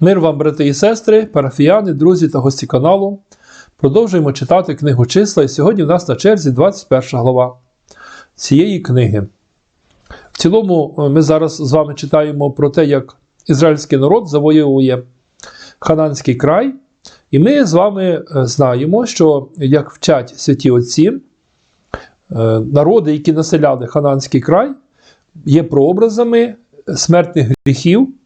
Мир вам, брати і сестри, парафіяни, друзі та гості каналу. Продовжуємо читати книгу числа, і сьогодні в нас на черзі 21 глава цієї книги. В цілому, е, ми зараз з вами читаємо про те, як ізраїльський народ завоює Хананський край. І ми з вами е, знаємо, що як вчать святі отці, е, народи, які населяли Хананський край, є прообразами смертних гріхів.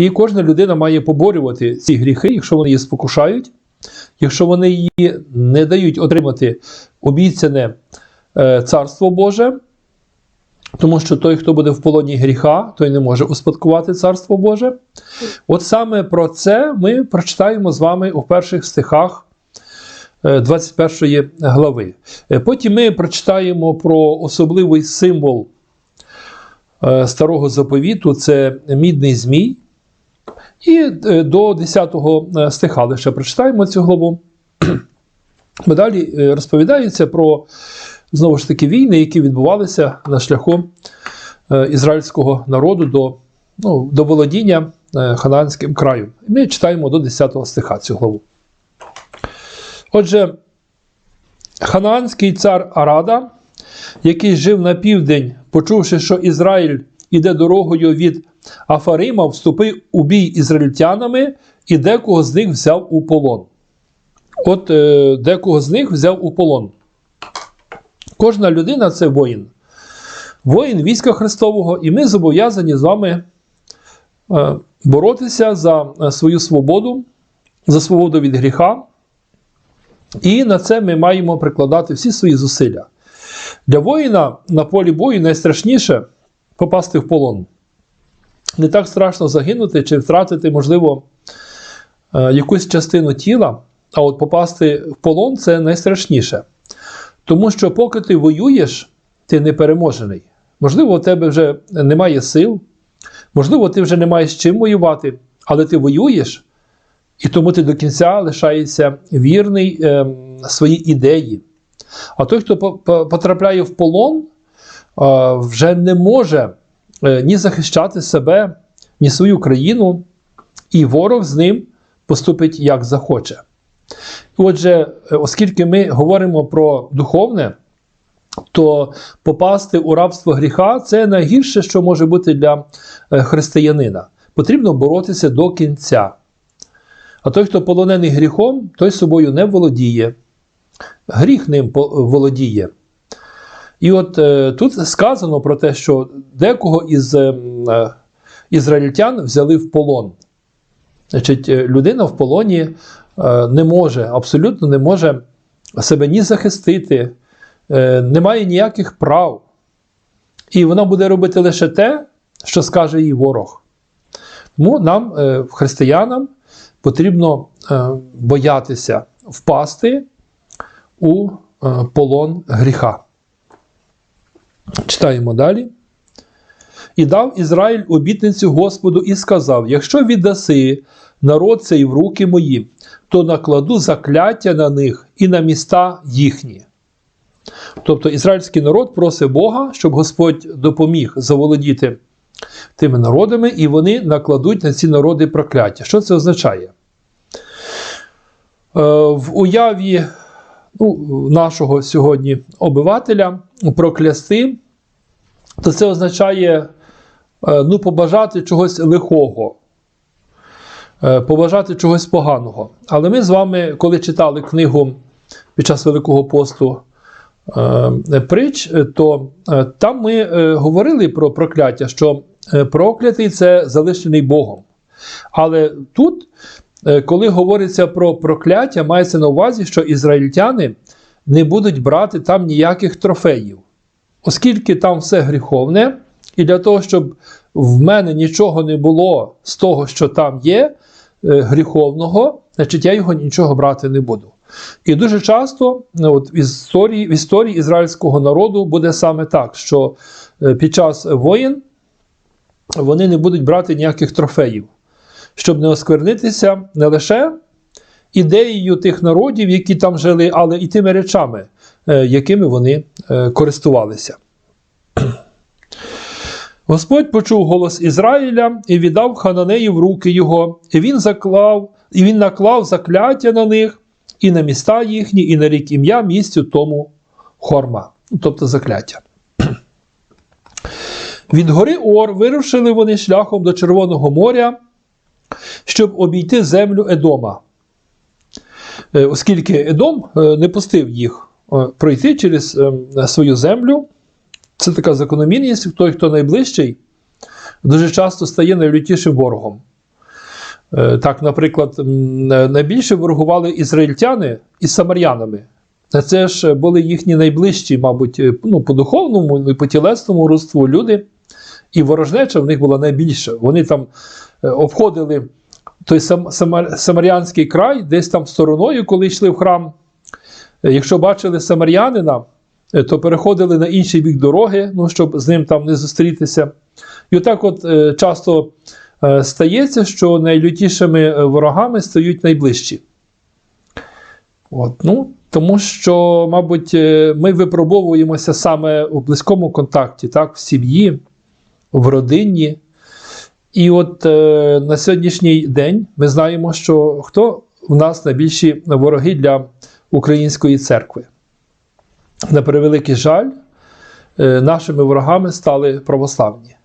І кожна людина має поборювати ці гріхи, якщо вони її спокушають, якщо вони її не дають отримати обіцяне е, Царство Боже, тому що той, хто буде в полоні гріха, той не може успадкувати Царство Боже. От саме про це ми прочитаємо з вами у перших стихах е, 21 глави. Е, Потім ми прочитаємо про особливий символ е, старого заповіту це мідний змій. І е, до 10 е, стиха лише прочитаємо цю главу. Бо далі е, розповідається про знову ж таки війни, які відбувалися на шляху ізраїльського народу до, ну, до володіння Хананським краєм. І ми читаємо до 10 стиха цю главу. Отже, Ханаанський цар Арада, який жив на південь, почувши, що Ізраїль іде дорогою від Афарима, вступив у бій ізраїльтянами і декого з них взяв у полон. От е, декого з них взяв у полон. Кожна людина це воїн. Воїн війська Христового, і ми зобов'язані з вами е, боротися за е, свою свободу, за свободу від гріха. І на це ми маємо прикладати всі свої зусилля. Для воїна на полі бою найстрашніше попасти в полон. Не так страшно загинути чи втратити, можливо, е, якусь частину тіла, а от попасти в полон це найстрашніше. Тому що, поки ти воюєш, ти не переможений. Можливо, у тебе вже немає сил, можливо, ти вже не маєш чим воювати, але ти воюєш, і тому ти до кінця лишаєшся вірний е, своїй ідеї. А той, хто по- по- потрапляє в полон, е, вже не може ні захищати себе, ні свою країну, і ворог з ним поступить як захоче. Отже, е, оскільки ми говоримо про духовне, то попасти у рабство гріха це найгірше, що може бути для е, християнина. Потрібно боротися до кінця. А той, хто полонений гріхом, той собою не володіє. Гріх ним володіє. І от е, тут сказано про те, що декого із е, е, ізраїльтян взяли в полон. Значить, е, людина в полоні е, не може, абсолютно не може себе ні захистити, е, не має ніяких прав. І вона буде робити лише те, що скаже їй ворог. Тому нам, е, християнам, потрібно е, боятися впасти у е, полон гріха. Читаємо далі. І дав Ізраїль обітницю Господу і сказав: Якщо віддаси народ цей в руки мої, то накладу закляття на них і на міста їхні. Тобто ізраїльський народ просить Бога, щоб Господь допоміг заволодіти тими народами, і вони накладуть на ці народи прокляття. Що це означає? Е, В уяві ну, нашого сьогодні обивателя проклясти, то це означає е, ну, побажати чогось лихого, е, побажати чогось поганого. Але ми з вами, коли читали книгу під час Великого посту е, притч, то там ми говорили про прокляття, що проклятий це залишений Богом. Але тут, коли говориться про прокляття, мається на увазі, що ізраїльтяни не будуть брати там ніяких трофеїв, оскільки там все гріховне, і для того, щоб в мене нічого не було з того, що там є, е, гріховного, значить я його нічого брати не буду. І дуже часто ну, от, в, історії, в історії ізраїльського народу буде саме так, що е, під час воїн вони не будуть брати ніяких трофеїв, щоб не осквернитися не лише ідеєю тих народів, які там жили, але і тими речами, е, якими вони е, користувалися. Господь почув голос Ізраїля і віддав хананеїв в руки його, і він заклав, і він наклав закляття на них, і на міста їхні, і на рік ім'я місцю тому хорма, тобто закляття. Від гори Ор вирушили вони шляхом до Червоного моря, щоб обійти землю Едома. Е, Оскільки Едом е, не пустив їх е, пройти через свою землю, це така закономірність, той, хто найближчий, дуже часто стає найлютішим ворогом. Так, наприклад, найбільше ворогували ізраїльтяни із самарянами. Це ж були їхні найближчі, мабуть, ну, по духовному і по тілесному родству люди. І ворожнеча в них була найбільша. Вони там обходили той сам, самар- самарянський край, десь там стороною, коли йшли в храм. Е, Якщо бачили самарянина, е, то переходили на інший бік дороги, ну, щоб з ним там не зустрітися. І отак от е, часто стається, що найлютішими ворогами стають найближчі. От, ну, тому що, мабуть, ми випробовуємося саме у близькому контакті, так, в сім'ї, в родині. І от е, на сьогоднішній день ми знаємо, що хто в нас найбільші вороги для української церкви. На превеликий жаль, е, нашими ворогами стали православні.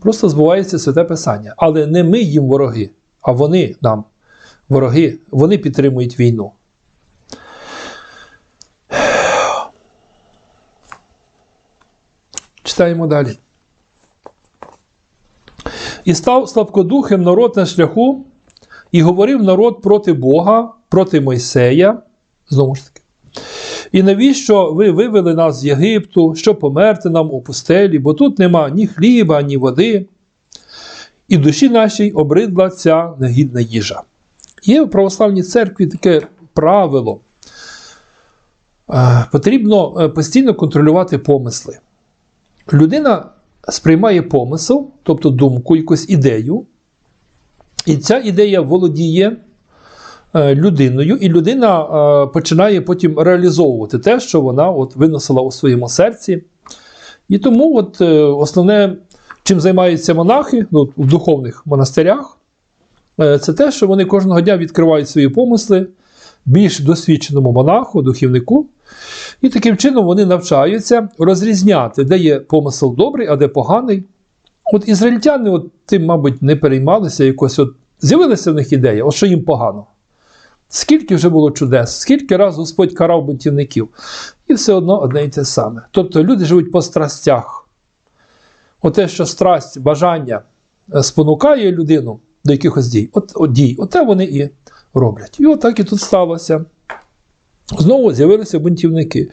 Просто збувається святе Писання. Але не ми їм вороги, а вони нам вороги, вони підтримують війну. Читаємо далі. І став слабкодухим народ на шляху, і говорив народ проти Бога, проти Мойсея. Знову ж таки. І навіщо ви вивели нас з Єгипту, щоб померти нам у пустелі, бо тут нема ні хліба, ні води, і душі нашій обридла ця негідна їжа. Є в православній церкві таке правило. Е, Потрібно е, постійно контролювати помисли. Людина сприймає помисел, тобто думку, якусь ідею, і ця ідея володіє е, людиною, і людина е, починає потім реалізовувати те, що вона от виносила у своєму серці. І тому от, е, основне, чим займаються монахи ну, в духовних монастирях, це те, що вони кожного дня відкривають свої помисли більш досвідченому монаху, духівнику. І таким чином вони навчаються розрізняти, де є помисел добрий, а де поганий. От ізраїльтяни от тим, мабуть, не переймалися якось. От з'явилася в них ідея, от що їм погано. Скільки вже було чудес, скільки раз Господь карав бунтівників. І все одно одне і те саме. Тобто люди живуть по страстях. Оте, що страсть, бажання е, спонукає людину до якихось дій, от, от дій, оте вони і роблять. І отак і тут сталося. Знову з'явилися бунтівники.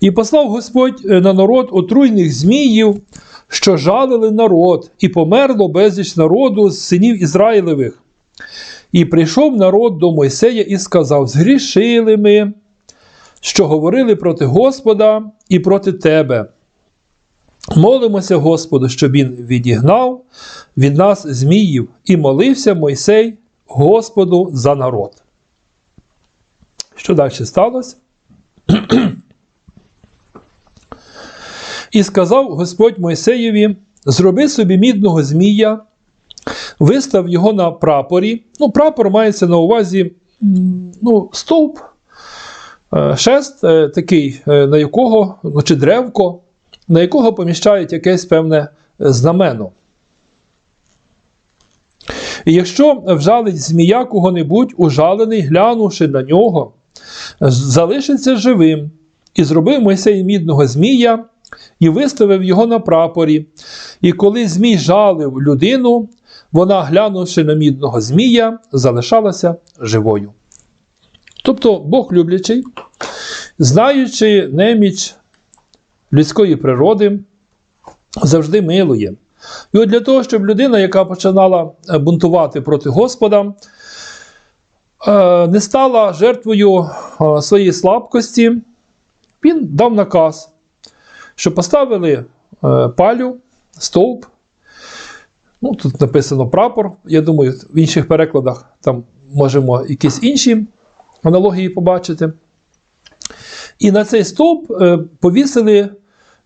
І послав Господь е, на народ отруйних зміїв, що жалили народ, і померло безліч народу з синів Ізраїлевих. І прийшов народ до Мойсея і сказав: Згрішили ми, що говорили проти Господа і проти тебе. Молимося Господу, щоб він відігнав від нас зміїв, і молився Мойсей Господу за народ. Що далі сталося? І сказав Господь Мойсеєві: зроби собі мідного змія, вистав його на прапорі. Ну, прапор мається на увазі ну, стовп, е, шест е, такий, е, на якого, ну, чи древко, на якого поміщають якесь певне знамено. І якщо вжалить змія кого-небудь, ужалений, глянувши на нього, залишиться живим, і зробив Мойсей мідного змія, і виставив його на прапорі. І коли змій жалив людину, вона, глянувши на мідного змія, залишалася живою. Тобто Бог люблячий, знаючи неміч людської природи, завжди милує. І от для того, щоб людина, яка починала е, бунтувати проти Господа, не стала жертвою е, своєї слабкості, він дав наказ, що поставили палю, стовп. Ну, Тут написано прапор. Я думаю, в інших перекладах там можемо якісь інші аналогії побачити. І на цей стовп повісили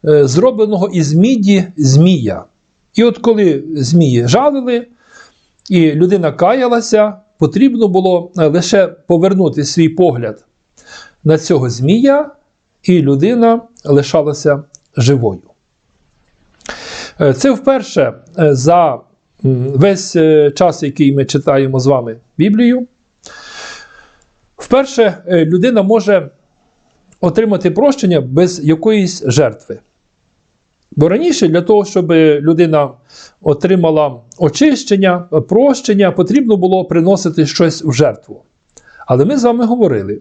зробленого із міді змія. І от коли змії жалили, і людина каялася, потрібно було е, лише повернути свій погляд на цього змія, і людина лишалася живою. Е, Це вперше е, за весь час, який ми читаємо з вами Біблію. Вперше людина може отримати прощення без якоїсь жертви. Бо раніше для того, щоб людина отримала очищення, прощення, потрібно було приносити щось в жертву. Але ми з вами говорили,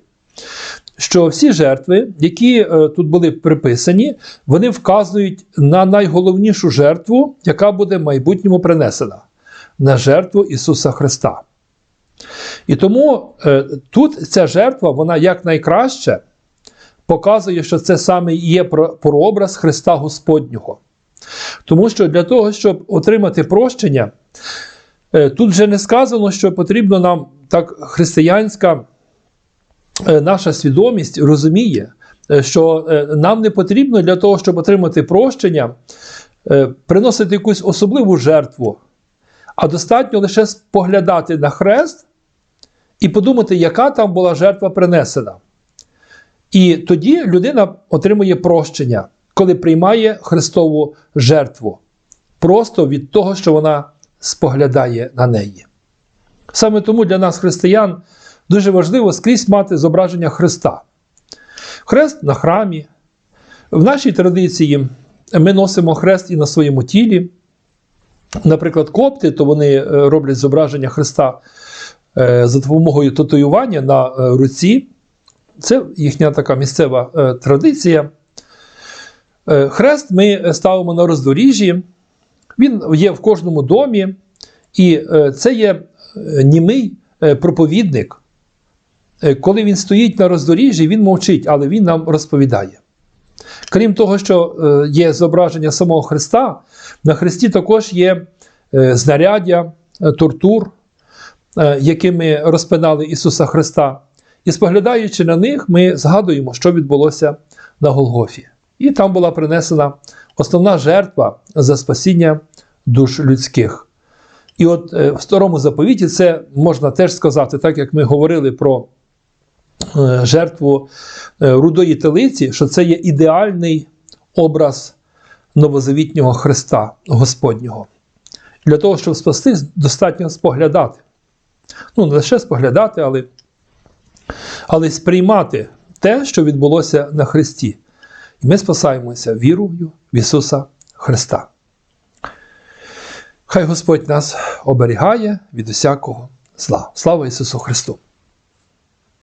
що всі жертви, які е, тут були приписані, вони вказують на найголовнішу жертву, яка буде в майбутньому принесена на жертву Ісуса Христа. І тому е, тут ця жертва, вона якнайкраще показує, що це саме є про- прообраз Христа Господнього. Тому що для того, щоб отримати прощення, е, тут вже не сказано, що потрібно нам так християнська е, наша свідомість розуміє, е, що нам не потрібно для того, щоб отримати прощення, приносити якусь особливу жертву, а достатньо лише споглядати на хрест і подумати, яка там була жертва принесена. І тоді людина отримує прощення, коли приймає Христову жертву, просто від того, що вона споглядає на неї. Саме тому для нас, християн, дуже важливо скрізь мати зображення Христа. Хрест на храмі. В нашій традиції ми носимо хрест і на своєму тілі. Наприклад, копти, то вони е, роблять зображення Христа е, за допомогою татуювання на е, руці. Це їхня така місцева е, традиція. Е, Хрест ми ставимо на роздоріжжі. Він є в кожному домі, і е, це є німий проповідник. Коли він стоїть на роздоріжжі, він мовчить, але він нам розповідає. Крім того, що є зображення самого Христа, на Христі також є е, знаряддя, тортур, якими розпинали Ісуса Христа. І споглядаючи на них, ми згадуємо, що відбулося на Голгофі. І там була принесена основна жертва за спасіння душ людських. І от е, в старому заповіті це можна теж сказати, так як ми говорили про е, жертву е, рудої телиці, що це є ідеальний образ новозавітнього Христа Господнього. Для того, щоб спастись, достатньо споглядати. Ну, не лише споглядати, але, але й сприймати те, що відбулося на Христі. І ми спасаємося вірою в Ісуса Христа. Хай Господь нас оберігає від усякого зла. Слава Ісусу Христу!